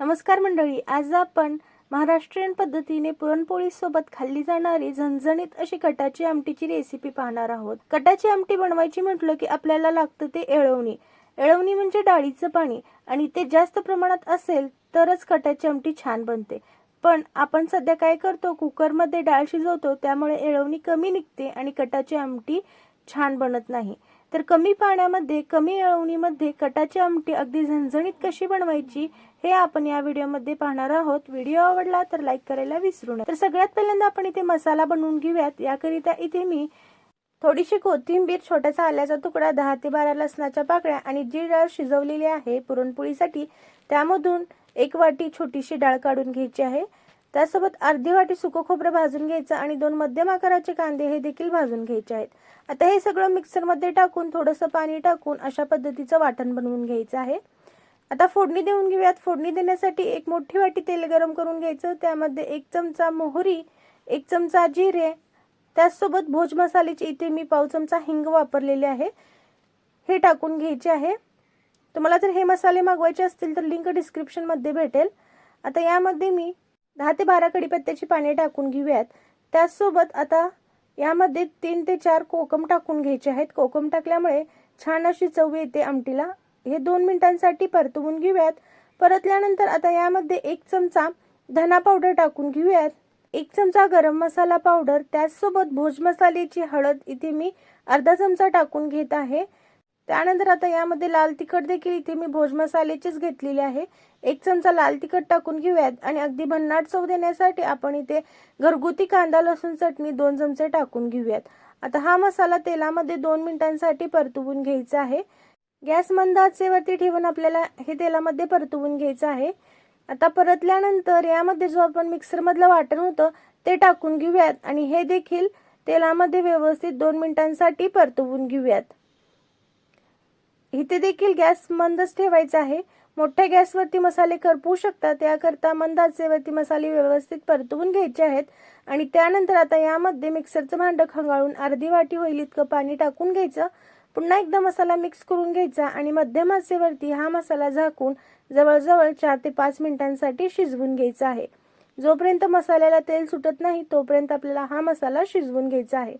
नमस्कार मंडळी आज आपण महाराष्ट्रीयन पद्धतीने पुरणपोळी सोबत खाल्ली जाणारी झणझणीत अशी कटाची आमटीची रेसिपी पाहणार आहोत. कटाची आमटी बनवायची म्हटलं की आपल्याला लागतं ते एळवणी एळवणी म्हणजे डाळीचं पाणी आणि ते जास्त प्रमाणात असेल तरच कटाची आमटी छान बनते. पण आपण सध्या काय करतो कुकरमध्ये डाळ शिजवतो त्यामुळे एळवणी कमी निघते आणि कटाची आमटी छान बनत नाही. तर कमी पाण्यामध्ये कमी अळवणीमध्ये कटाची आमटी अगदी झणझणीत कशी बनवायची हे आपण या व्हिडिओमध्ये पाहणार आहोत. व्हिडिओ आवडला तर लाईक करायला विसरू नये तर सगळ्यात पहिल्यांदा आपण इथे मसाला बनवून घेऊयात. याकरिता इथे मी थोडीशी कोथिंबीर छोटासा आल्याचा तुकडा दहा ते बारा लसणाच्या पाकळ्या आणि जी डाळ शिजवलेली आहे पुरणपोळीसाठी त्यामधून एक वाटी छोटीशी डाळ काढून घ्यायची आहे. त्यासोबत अर्धी वाटी सुकं खोबरं भाजून घ्यायचं आणि दोन मध्यम आकाराचे कांदे हे देखील भाजून घ्यायचे आहेत. आता हे सगळं मिक्सरमध्ये टाकून थोडंसं पाणी टाकून अशा पद्धतीचं वाटण बनवून घ्यायचं आहे. आता फोडणी देऊन घेऊयात. फोडणी देण्यासाठी एक मोठी वाटी तेल गरम करून घ्यायचं. त्यामध्ये एक चमचा मोहरी एक चमचा जिरे त्याचसोबत भोज मसाल्याची इथे मी पाव चमचा हिंग वापरलेले आहे. हे टाकून घ्यायचे आहे. तुम्हाला जर हे मसाले मागवायचे असतील तर लिंक डिस्क्रिप्शनमध्ये भेटेल. आता यामध्ये मी दहा ते बारा कडीपत्त्याची पाने टाकून घेऊयात. त्याचसोबत आता यामध्ये तीन ते चार कोकम टाकून घ्यायचे आहेत. कोकम टाकल्यामुळे छान अशी चव येते आमटीला. हे दोन मिनिटांसाठी परतवून घेऊयात. परतल्यानंतर आता यामध्ये एक चमचा धना पावडर टाकून घेऊयात. एक चमचा गरम मसाला पावडर. त्याचसोबत भोज मसाल्याची हळद इथे मी अर्धा चमचा टाकून घेत आहे. त्यानंतर आता यामध्ये लाल तिखट देखील इथे मी भोज मसाल्याचीच घेतलेली आहे. एक चमचा लाल तिखट टाकून घेऊयात आणि अगदी भन्नाट चव देण्यासाठी आपण इथे घरगुती कांदा लसूण चटणी दोन चमचे टाकून घेऊयात. आता हा मसाला तेलामध्ये दोन मिनिटांसाठी परतवून घ्यायचा आहे. गॅस मंद आचेवरती ठेवून आपल्याला हे तेलामध्ये परतवून घ्यायचं आहे. आता परतल्यानंतर यामध्ये जो आपण मिक्सरमधलं वाटण होतं ते टाकून घेऊयात आणि हे देखील तेलामध्ये व्यवस्थित दोन मिनिटांसाठी परतवून घेऊयात. इथे देखील गॅस मंदच ठेवायचा आहे. मोठ्या गॅसवरती मसाले करपू शकतात त्याकरता मंद आचेवरती मसाले व्यवस्थित परतवून घ्यायचे आहेत. आणि त्यानंतर आता यामध्ये मिक्सरचं भांडं खंगाळून अर्धी वाटी होईल इतकं पाणी टाकून घ्यायचं. पुन्हा एकदा मसाला मिक्स करून घ्यायचा आणि मध्यम आचेवरती हा मसाला झाकून जवळजवळ चार ते पाच मिनिटांसाठी शिजवून घ्यायचा आहे. जोपर्यंत मसाल्याला तेल सुटत नाही तोपर्यंत आपल्याला हा मसाला शिजवून घ्यायचा आहे.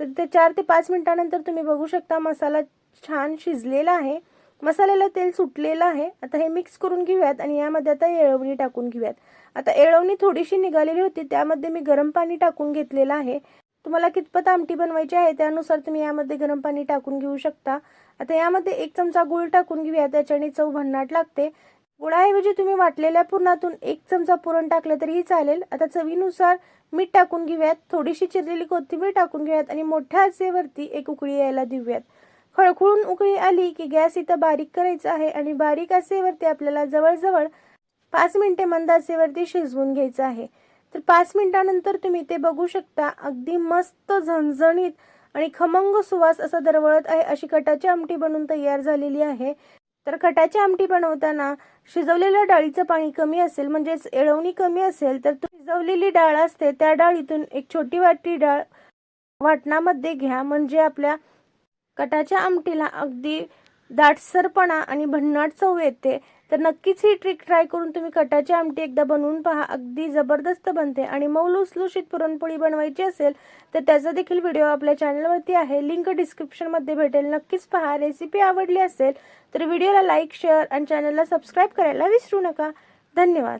तर ते चार ते पाच मिनटानंतर तुम्ही बघू शकता मसाला छान शिजलेला आहे. मसाल्याला तेल सुटलेलं आहे. आता हे मिक्स करून घेऊयात आणि यामध्ये आता येळवणी टाकून घेऊयात. आता येळवणी थोडीशी निघालेली होती त्यामध्ये मी गरम पाणी टाकून घेतलेलं आहे. तुम्हाला कितपत आमटी बनवायची आहे त्यानुसार तुम्ही यामध्ये गरम पाणी टाकून घेऊ शकता. आता यामध्ये एक चमचा गूळ टाकून घेऊया त्याच्याने चव भन्नाट लागते. गुळाऐवजी तुम्ही वाटलेल्या पुरणातून एक चमचा पुरण टाकलं तरीही चालेल. आता चवीनुसार मीठ टाकून घेऊयात. थोडीशी चिरलेली कोथिंबीर टाकून घेऊयात आणि मोठ्या आचेवरती एक उकळी यायला देऊयात. खळखळून उकळी आली की गॅस इथं बारीक करायचा आहे आणि बारीक आचेवरती आपल्याला जवळजवळ पाच मिनिटे मंद आचेवरती शिजवून घ्यायचं आहे. तर पाच मिनिटानंतर तुम्ही ते बघू शकता. अगदी मस्त झणझणीत आणि खमंग सुवास असा दरवळत आहे अशी कटाची आमटी बनवून तयार झालेली आहे. तर कटाची आमटी बनवताना शिजवलेल्या डाळीचं पाणी कमी असेल म्हणजेच एळवणी कमी असेल तर शिजवलेली डाळ असते त्या डाळीतून एक छोटी वाटी डाळ वाटणामध्ये घ्या म्हणजे आपल्या कटाच्या आमटीला अगदी दाटसरपणा आणि भन्नाट चव येते. तर नक्कीच ही ट्रिक ट्राय करून तुम्ही कटाची आमटी एकदा बनवून पहा. अगदी जबरदस्त बनते. आणि मऊ लुसलुशीत पुरणपोळी बनवायची असेल तर त्याचा देखील व्हिडिओ आपल्या चॅनलवरती आहे. लिंक डिस्क्रिप्शनमध्ये भेटेल. नक्कीच पहा. रेसिपी आवडली असेल तर व्हिडिओला लाईक शेअर आणि चॅनलला सबस्क्राईब करायला विसरू नका. धन्यवाद.